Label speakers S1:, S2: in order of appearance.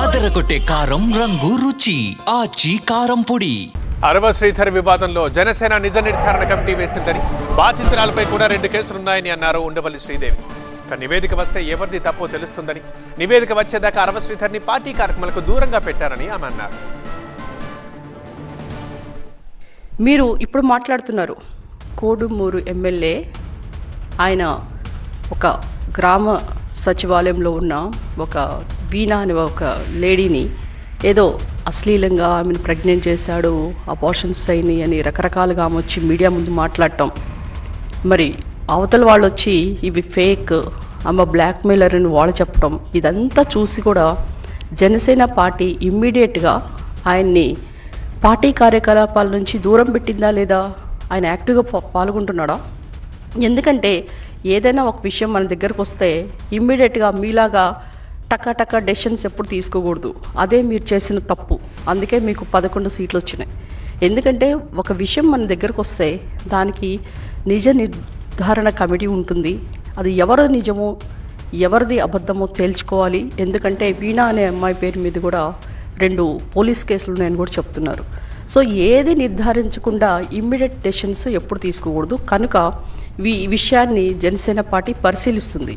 S1: అదరగొట్టే కారం రంగు రుచి ఆచి కారం పొడి.
S2: అరవ శ్రీధర్ వివాదంలో జనసేన నిజ నిర్ధారణ కమిటీ వేసిందని బాధితురాలపై కూడా రెండు కేసులున్నాయని అన్నారు ఉండవల్లి శ్రీదేవి. ఇక నివేదిక వస్తే ఎవరిది తప్పో తెలుస్తుందని. నివేదిక వచ్చేదాకా అరవ శ్రీధర్ని పార్టీ కార్యక్రమాలకు దూరంగా పెట్టారని ఆమె అన్నారు.
S3: మీరు ఇప్పుడు మాట్లాడుతున్నారు. కోడుమూరు ఎమ్మెల్యే ఆయన ఒక గ్రామ సచివాలయంలో ఉన్న ఒక వీణా అనే ఒక లేడీని ఏదో అశ్లీలంగా ఆమెను ప్రెగ్నెంట్ చేశాడు అబార్షన్స్ అయినాయి అని రకరకాలుగా ఆమె వచ్చి మీడియా ముందు మాట్లాడటం. మరి అవతల వాళ్ళు వచ్చి ఇవి ఫేక్ ఆమె బ్లాక్మెయిలర్ అని వాళ్ళు చెప్పడం ఇదంతా చూసి కూడా జనసేన పార్టీ ఇమ్మీడియట్గా ఆయన్ని పార్టీ కార్యకలాపాల నుంచి దూరం పెట్టిందా లేదా? ఆయన యాక్టివ్గా పాల్గొంటున్నాడా? ఎందుకంటే ఏదైనా ఒక విషయం మన దగ్గరకు వస్తే ఇమ్మీడియట్గా మీలాగా టకా టకా డెసిషన్స్ ఎప్పుడు తీసుకోకూడదు. అదే మీరు చేసిన తప్పు. అందుకే మీకు పదకొండు సీట్లు వచ్చినాయి. ఎందుకంటే ఒక విషయం మన దగ్గరకు వస్తే దానికి నిజ నిర్ధారణ కమిటీ ఉంటుంది. అది ఎవరు నిజమో ఎవరిది అబద్ధమో తేల్చుకోవాలి. ఎందుకంటే వీణా అనే అమ్మాయి పేరు మీద కూడా రెండు పోలీస్ కేసులు ఉన్నాయని కూడా చెప్తున్నారు. సో ఏది నిర్ధారించకుండా ఇమ్మీడియట్ డెసిషన్స్ ఎప్పుడు తీసుకోకూడదు. కనుక ఈ విషయాన్ని జనసేన పార్టీ పరిశీలిస్తుంది.